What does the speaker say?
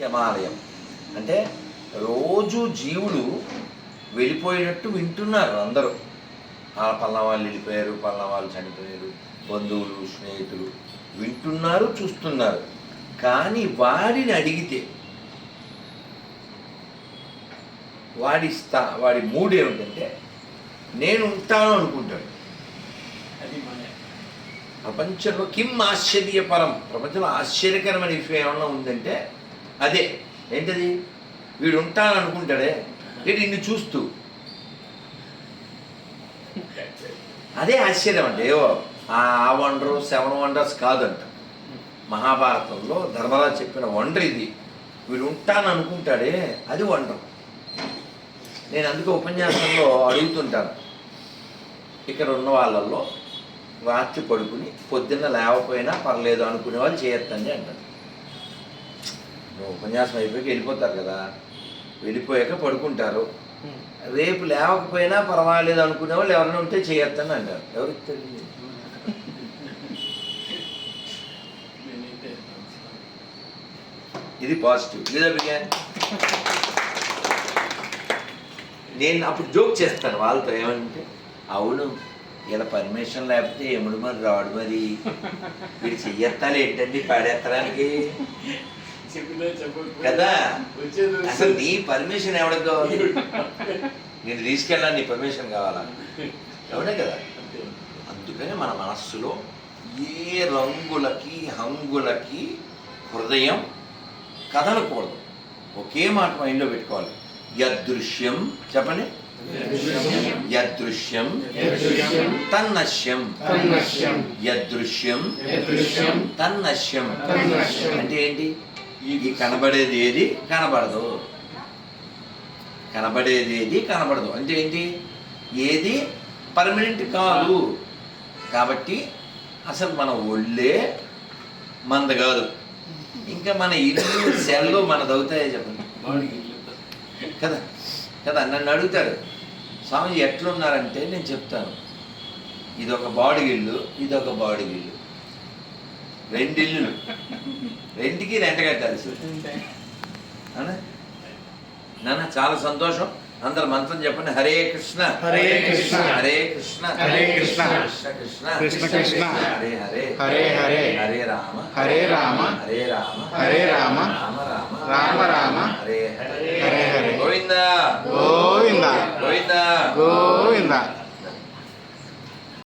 యమాలయం. అంటే రోజు జీవులు వెళ్ళిపోయినట్టు వింటున్నారు అందరూ. ఆ పల్లా వాళ్ళు వెళ్ళిపోయారు పల్లా వాళ్ళు చనిపోయారు బంధువులు స్నేహితులు వింటున్నారు చూస్తున్నారు. కానీ వాడిని అడిగితే వాడి స్థా వాడి మూడు ఏమిటంటే నేను ఉంటాను అనుకుంటాడు. అది ప్రపంచంలో కిమ్ ఆశ్చర్యపరం ప్రపంచంలో ఆశ్చర్యకరమైన విషయం ఏమన్నా ఉందంటే అదే ఏంటది? వీడు ఉంటాను అనుకుంటాడే ఏంటి నిన్ను చూస్తూ. అదే ఆశ్చర్యం అంటే ఏవో ఆ వండరు సెవెన్ వండర్స్ కాదంట. మహాభారతంలో ధర్మరాజు చెప్పిన వండర్ ఇది. వీడు ఉంటాను అనుకుంటాడే అది వండర్. నేను అందుకే ఉపన్యాసంలో అడుగుతుంటాను. ఇక్కడ ఉన్న వాళ్ళల్లో రాత్రి పడుకుని పొద్దున్న లేవకపోయినా పర్లేదు అనుకునే వాళ్ళు చేయొద్దండి అంటారు. ఉపన్యాసం అయిపోయాక వెళ్ళిపోతారు కదా. వెళ్ళిపోయాక పడుకుంటారు. రేపు లేవకపోయినా పర్వాలేదు అనుకునే వాళ్ళు ఎవరైనా ఉంటే చేయొద్దని అంటారు. ఎవరికి తెలియదు? ఇది పాజిటివ్. లేదా బిర్యానీ నేను అప్పుడు జోక్ చేస్తాను వాళ్ళతో ఏమంటే అవును ఇలా పర్మిషన్ లేకపోతే ఎముడు మరి రాడు మరి. వీడు చెయ్యెత్తాలి ఏంటండి చెప్పకపోయినా కదా? వచ్చేది అసలు నీ పర్మిషన్ ఎవరికి కావాలి నేను తీసుకెళ్ళాలి నీ పర్మిషన్ కావాలా? అవునే కదా. అందుకని మన మనస్సులో ఏ రంగులకి హంగులకి హృదయం కదలకూడదు. ఒకే మాట మైండ్లో పెట్టుకోవాలి. యదృశ్యం చెప్పండి. యదృశ్యం యదృశ్యం తన్నశ్యం. తన్నశ్యం. యదృశ్యం యదృశ్యం తన్నశ్యం. తన్నశ్యం. అంటే ఏంటి? ఇది కనబడేది ఏది? కనబడదు. కనబడేది ఏది? కనబడదు. అంటే ఏంటి? ఏది? పర్మనెంట్ కాదు. కాబట్టి అసలు మన ఒళ్ళే మనది కాదు. ఇంకా మన ఇల్లు సెల్లు మనది అవుతాయో చెప్పండి. కదా. కదా నన్ను అడుగుతారు స్వామి ఎట్లున్నారంటే నేను చెప్తాను. ఇదొక బాడీ ఇల్లు ఇదొక బాడీ ఇల్లు. రెండు ఇల్లులు రెండుకి రెంట. కట్టాల్సి నాన్న చాలా సంతోషం. అందరు మంత్రం చెప్పండి. హరే కృష్ణ. హరే కృష్ణ. హరే కృష్ణ. హరే కృష్ణ. కృష్ణ కృష్ణ కృష్ణ. కృష్ణ. హరే హరే. హరే హరే. హరే రామ. హరే రామ. హరే రామ. హరే రామ. రామ రామ. రామ రామ. హరే హరే. హరే హరే. గోవింద. గోవింద. గోవింద. గోవింద.